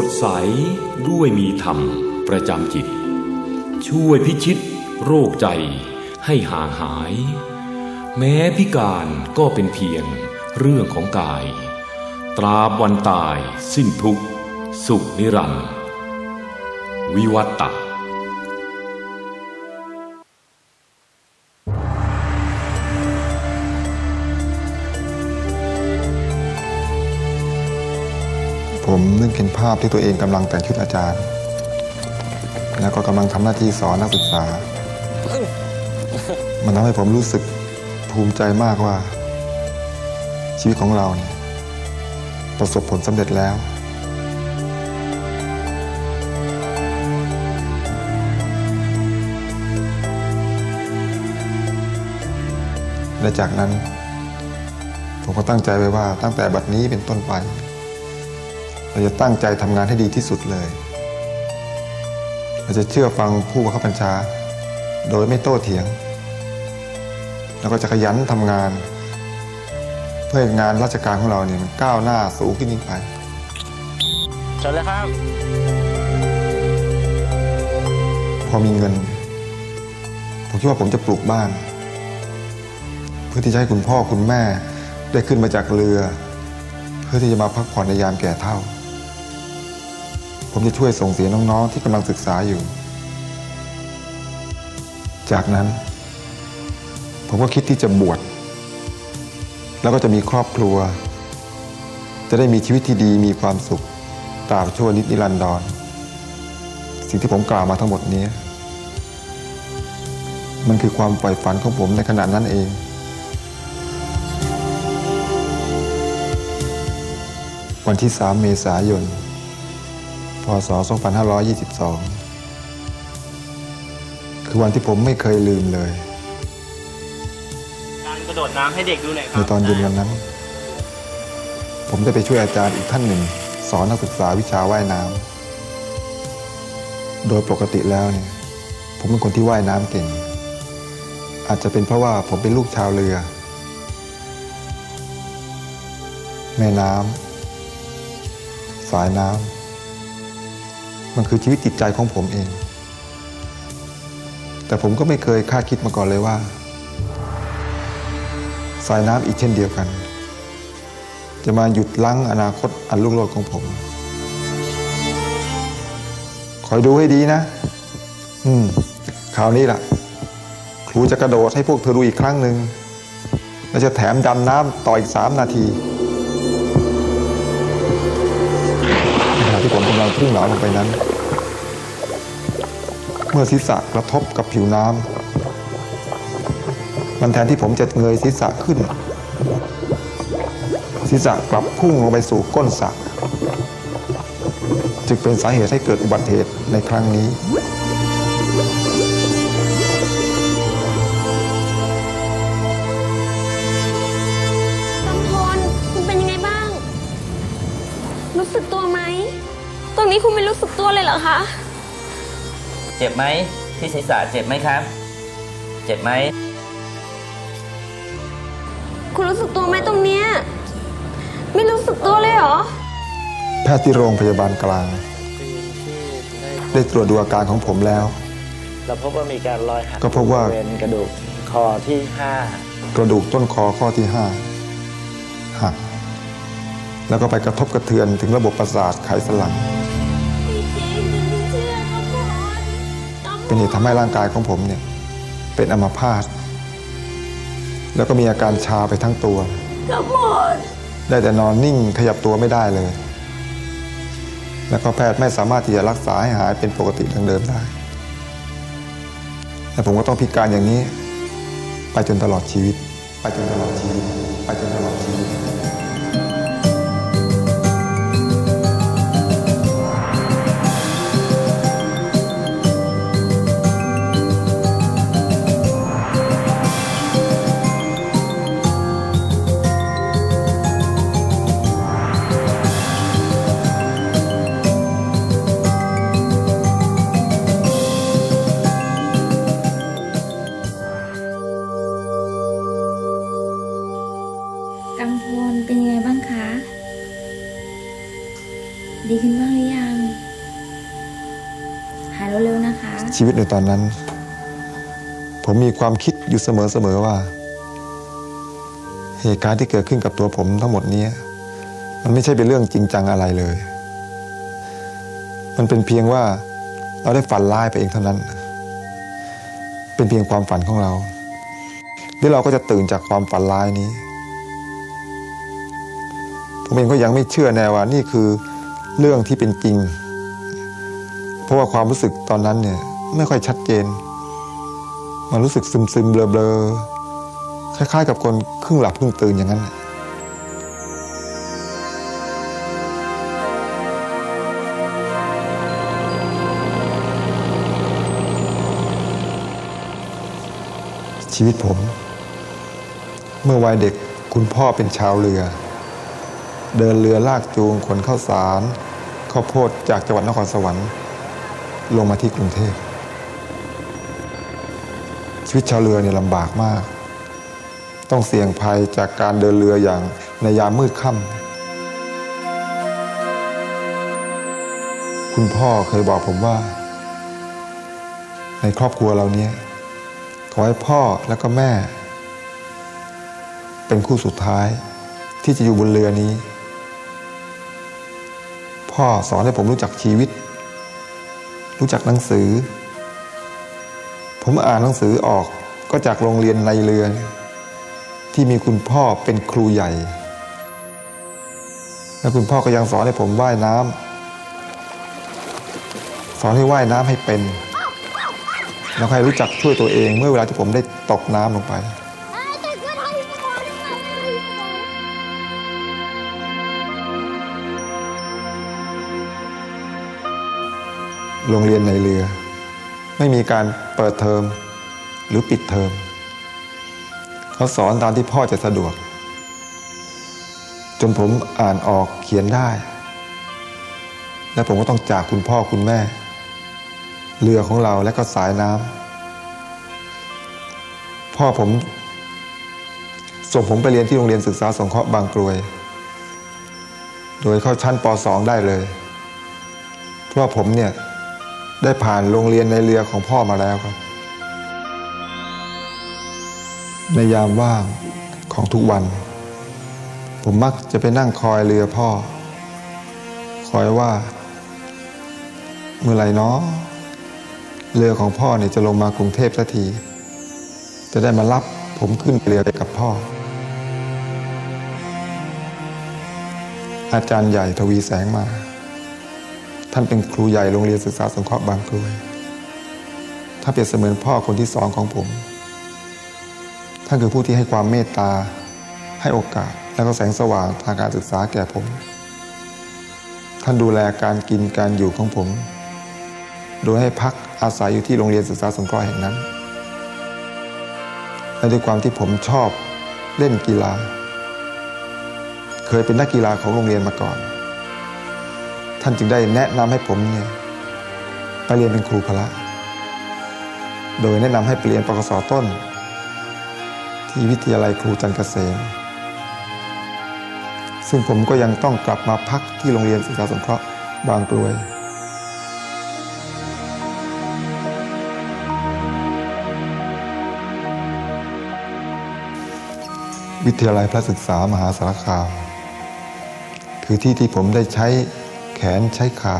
สดใสด้วยมีธรรมประจำจิต ช่วยพิชิตโรคใจให้ห่างหาย แม้พิการก็เป็นเพียงเรื่องของกาย ตราบวันตายสิ้นทุกข์สุขนิรันดร์วิวัตตา ผมนึกเห็นภาพที่ตัวเองกำลังแต่งชุดอาจารย์ แล้วก็กำลังทำหน้าที่สอนนักศึกษา มันทำให้ผมรู้สึกภูมิใจมากว่า ชีวิตของเราเนี่ยประสบผลสำเร็จแล้วและจากนั้น ผมก็ตั้งใจไว้ว่าตั้งแต่บัดนี้เป็นต้นไป เราจะตั้งใจทำงานให้ดีที่สุดเลย เราจะเชื่อฟังผู้บังคับบัญชา โดยไม่โต้เถียง แล้วก็จะขยันทำงาน เพื่อให้งานราชการของเราเนี่ยมันก้าวหน้าสูงขึ้นยิ่งไปเชิญเลยครับ พอมีเงิน ผมคิดว่าผมจะปลูกบ้าน เพื่อที่จะให้คุณพ่อคุณแม่ได้ขึ้นมาจากเรือ เพื่อที่จะมาพักผ่อนในยามแก่เฒ่า ผมจะช่วยส่งเสียน้องๆที่กำลังศึกษาอยู่ จากนั้น ผมก็คิดที่จะบวช แล้วก็จะมีครอบครัว จะได้มีชีวิตที่ดีมีความสุขตราบชั่วนิดนิรันดร สิ่งที่ผมกล่าวมาทั้งหมดนี้ มันคือความใฝ่ฝันของผมในขณะนั้นเองวันที่ 3 เมษายน พศ 2522 คือวันที่ผมไม่เคยลืมเลย การกระโดดน้ำให้เด็กดูหน่อยคในรับตอนเย็นวันนั้น ผมได้ไปช่วยอาจารย์อีกท่านหนึ่ง สอนนักศึกษาวิชาว่ายน้ำ โดยปกติแล้วเนี่ย ผมเป็นคนที่ว่ายน้ำเก่ง อาจจะเป็นเพราะว่าผมเป็นลูกชาวเรือ แม่น้ำสายน้ำ มันคือชีวิตจิตใจของผมเอง แต่ผมก็ไม่เคยคาดคิดมาก่อนเลยว่า สายน้ำอีกเช่นเดียวกัน จะมาหยุดลั้งอนาคตอันรุ่งโรจน์ของผม คอยดูให้ดีนะ อืมคราวนี้ล่ะ ครูจะกระโดดให้พวกเธอดูอีกครั้งหนึ่งและจะแถมดำน้ำต่ออีกสามนาที ที่ผมกำลังพุ่งเหลาลงไปนั้น เมื่อศีรษะกระทบกับผิวน้ำมันแทนที่ผมจะเงยศีรษะขึ้น ศีรษะกลับพุ่งลงไปสู่ก้นสระจึงเป็นสาเหตุให้เกิดอุบัติเหตุในครั้งนี้กำพลคุณเป็นยังไงบ้างรู้สึกตัวไหม ตรงนี้คุณไม่รู้สึกตัวเลยเหรอคะ เจ็บไหมที่ศีรษะเจ็บไหมครับ เจ็บไหม คุณรู้สึกตัวไหมตรงเนี้ย ไม่รู้สึกตัวเลยเหรอ แพทย์ที่โรงพยาบาลกลาง ได้ตรวจดูอาการของผมแล้ว เราพบว่ามีการรอยหักก็พบว่า บริเวณกระดูกคอที่ห้ากระดูกต้นคอข้อที่ห้าหักแล้วก็ไปกระทบกระเทือนถึงระบบประสาทไขสันหลัง เป็นเหตุทำให้ร่างกายของผมเนี่ยเป็นอัมพาตแล้วก็มีอาการชาไปทั้งตัวกำพลได้แต่นอนนิ่งขยับตัวไม่ได้เลย แล้วก็แพทย์ไม่สามารถที่จะรักษาให้หายเป็นปกติดังเดิมได้และผมก็ต้องพิการอย่างนี้ ไปจนตลอดชีวิต ไปจนตลอดชีวิต ไปจนตลอดชีวิต ดีขึ้นบ้างหรือยัง หายเร็วๆนะคะ ชีวิตในตอนนั้น ผมมีความคิดอยู่เสมอๆว่า เหตุการณ์ที่เกิดขึ้นกับตัวผมทั้งหมดนี้มันไม่ใช่เป็นเรื่องจริงจังอะไรเลย มันเป็นเพียงว่าเราได้ฝันร้ายไปเองเท่านั้น เป็นเพียงความฝันของเราที่เราก็จะตื่นจากความฝันร้ายนี้ ผมเองก็ยังไม่เชื่อแน่ว่านี่คือ เรื่องที่เป็นจริง เพราะว่าความรู้สึกตอนนั้นเนี่ยไม่ค่อยชัดเจน มันรู้สึกซึมซึมๆเบลอเบลอๆคล้ายๆ กับคนครึ่งหลับครึ่งตื่นอย่างนั้นชีวิตผม เมื่อวัยเด็กคุณพ่อเป็นชาวเรือ เดินเรือลากจูงขนข้าวสาร ข้าวโพดจากจังหวัดนครสวรรค์ ลงมาที่กรุงเทพชีวิตชาวเรือเนี่ยลำบากมาก ต้องเสี่ยงภัยจากการเดินเรืออย่างในยามมืดค่ำคุณพ่อเคยบอกผมว่า ในครอบครัวเราเนี้ยขอให้พ่อแล้วก็แม่ เป็นคู่สุดท้ายที่จะอยู่บนเรือนี้ พ่อสอนให้ผมรู้จักชีวิต รู้จักหนังสือ ผมอ่านหนังสือออกก็จากโรงเรียนในเรือ ที่มีคุณพ่อเป็นครูใหญ่ และคุณพ่อก็ยังสอนให้ผมว่ายน้ำสอนให้ว่ายน้ำให้เป็นแล้วให้รู้จักช่วยตัวเองเมื่อเวลาที่ผมได้ตกน้ำลงไป โรงเรียนในเรือ ไม่มีการเปิดเทอมหรือปิดเทอมเขาสอนตามที่พ่อจะสะดวก จนผมอ่านออกเขียนได้ และผมก็ต้องจากคุณพ่อคุณแม่ เรือของเราและก็สายน้ำพ่อผม ส่งผมไปเรียนที่โรงเรียนศึกษาสงเคราะห์บางกรวย โดยเข้าชั้นป .2 ได้เลย เพราะผมเนี่ย ได้ผ่านโรงเรียนในเรือของพ่อมาแล้วครับ ในยามว่างของทุกวัน ผมมักจะไปนั่งคอยเรือพ่อ คอยว่า เมื่อไหรเนาะเรือของพ่อเนี่ยจะลงมากรุงเทพสักที จะได้มารับผมขึ้นเรือไปกับพ่อ อาจารย์ใหญ่ทวีแสงมา ท่านเป็นครูใหญ่โรงเรียนศึกษาสงเคราะห์บางกรวย ถ้านเปรียบเสมือนพ่อคนที่สองของผม ท่านคือผู้ที่ให้ความเมตตา ให้โอกาส และก็แสงสว่างทางการศึกษาแก่ผม ท่านดูแลการกินการอยู่ของผม โดยให้พักอาศัยอยู่ที่โรงเรียนศึกษาสงเคราะห์แห่งนั้น และด้วยความที่ผมชอบเล่นกีฬา เคยเป็นนักกีฬาของโรงเรียนมาก่อน ท่านจึงได้แนะนำให้ผมเนี่ยไปเรียนเป็นครูพละ โดยแนะนำให้ไปเรียนปกศต้น ที่วิทยาลัยครูจันเกษม ซึ่งผมก็ยังต้องกลับมาพักที่โรงเรียนศึกษาสงเคราะห์บางกรวยวิทยาลัยพระศึกษามหาสารคาม คือที่ที่ผมได้ใช้ แขนใช้ขา